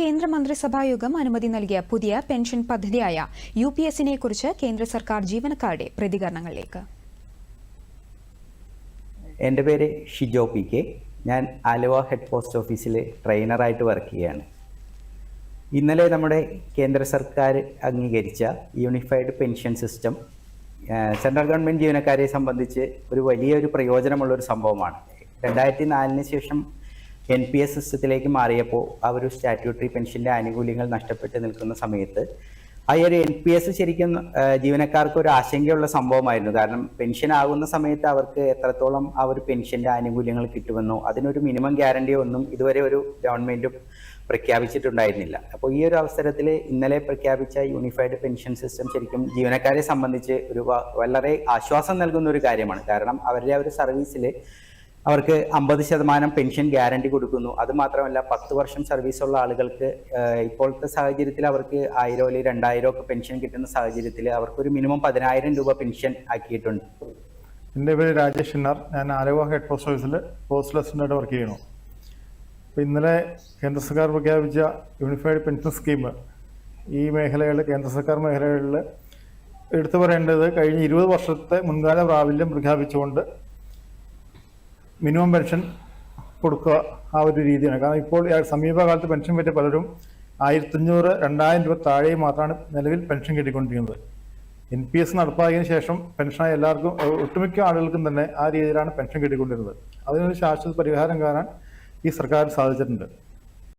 കേന്ദ്രമന്ത്രിസഭാ യോഗം അനുമതി നൽകിയ പുതിയ പെൻഷൻ പദ്ധതിയായ യു പി എസിനെ കുറിച്ച് കേന്ദ്ര സർക്കാർ ജീവനക്കാരുടെ പ്രതികരണങ്ങളിലേക്ക്. എന്റെ പേര് ഷിജോ പി കെ. ഞാൻ ആലുവ ഹെഡ് പോസ്റ്റ് ഓഫീസിൽ ട്രെയിനറായിട്ട് വർക്ക് ചെയ്യുകയാണ്. ഇന്നലെ നമ്മുടെ കേന്ദ്ര സർക്കാർ അംഗീകരിച്ച unified pension system central government ജീവനക്കാരെ സംബന്ധിച്ച് ഒരു വലിയൊരു പ്രയോജനമുള്ളൊരു സംഭവമാണ്. രണ്ടായിരത്തി നാലിന് ശേഷം എൻ പി എസ് സിസ്റ്റത്തിലേക്ക് മാറിയപ്പോൾ ആ ഒരു സ്റ്റാറ്റ്യൂട്ടറി പെൻഷന്റെ ആനുകൂല്യങ്ങൾ നഷ്ടപ്പെട്ട് നിൽക്കുന്ന സമയത്ത് ആ ഒരു എൻ പി എസ് ശരിക്കും ജീവനക്കാർക്ക് ഒരു ആശങ്കയുള്ള സംഭവമായിരുന്നു. കാരണം പെൻഷൻ ആകുന്ന സമയത്ത് അവർക്ക് എത്രത്തോളം ആ ഒരു പെൻഷന്റെ ആനുകൂല്യങ്ങൾ കിട്ടുമെന്നോ അതിനൊരു മിനിമം ഗ്യാരണ്ടിയോ ഒന്നും ഇതുവരെ ഒരു ഗവൺമെന്റും പ്രഖ്യാപിച്ചിട്ടുണ്ടായിരുന്നില്ല. അപ്പോൾ ഈ ഒരു അവസരത്തിൽ ഇന്നലെ പ്രഖ്യാപിച്ച യൂണിഫൈഡ് പെൻഷൻ സിസ്റ്റം ശരിക്കും ജീവനക്കാരെ സംബന്ധിച്ച് ഒരു വളരെ ആശ്വാസം നൽകുന്ന ഒരു കാര്യമാണ്. കാരണം അവരുടെ ആ ഒരു സർവീസിൽ അവർക്ക് അമ്പത് ശതമാനം പെൻഷൻ ഗ്യാരണ്ടി കൊടുക്കുന്നു. അതുമാത്രമല്ല പത്ത് വർഷം സർവീസുള്ള ആളുകൾക്ക് ഇപ്പോഴത്തെ സാഹചര്യത്തിൽ അവർക്ക് ആയിരം അല്ലെങ്കിൽ രണ്ടായിരം ഒക്കെ പെൻഷൻ കിട്ടുന്ന സാഹചര്യത്തിൽ അവർക്കൊരു മിനിമം പതിനായിരം രൂപ പെൻഷൻ ആക്കിയിട്ടുണ്ട്. എന്റെ പേര് രാജേഷ് എന്നാർ ഞാൻ ആലുവ ഹെഡ് പോസ്റ്റ് ഓഫീസിൽ പോസ്റ്റ് അസിസ്റ്റന്റായിട്ട് വർക്ക് ചെയ്യുന്നു. അപ്പോൾ ഇന്നലെ കേന്ദ്ര സർക്കാർ പ്രഖ്യാപിച്ച യൂണിഫൈഡ് പെൻഷൻ സ്കീം ഈ മേഖലകളിൽ കേന്ദ്ര സർക്കാർ മേഖലകളിൽ എടുത്തു പറയേണ്ടത് കഴിഞ്ഞ ഇരുപത് വർഷത്തെ മുൻകാല പ്രാബല്യം പ്രഖ്യാപിച്ചുകൊണ്ട് മിനിമം പെൻഷൻ കൊടുക്കുക ആ ഒരു രീതിയാണ്. കാരണം ഇപ്പോൾ സമീപകാലത്ത് പെൻഷൻ പറ്റിയ പലരും ആയിരത്തഞ്ഞൂറ് രണ്ടായിരം രൂപ താഴെ മാത്രമാണ് നിലവിൽ പെൻഷൻ കിട്ടിക്കൊണ്ടിരിക്കുന്നത്. എൻ പി എസ് നടപ്പാക്കിയതിനു ശേഷം പെൻഷനായ എല്ലാവർക്കും ഒട്ടുമിക്ക ആളുകൾക്കും തന്നെ ആ രീതിയിലാണ് പെൻഷൻ കിട്ടിക്കൊണ്ടിരുന്നത്. അതിനൊരു ശാശ്വത പരിഹാരം കാണാൻ ഈ സർക്കാർ സാധിച്ചിട്ടുണ്ട്.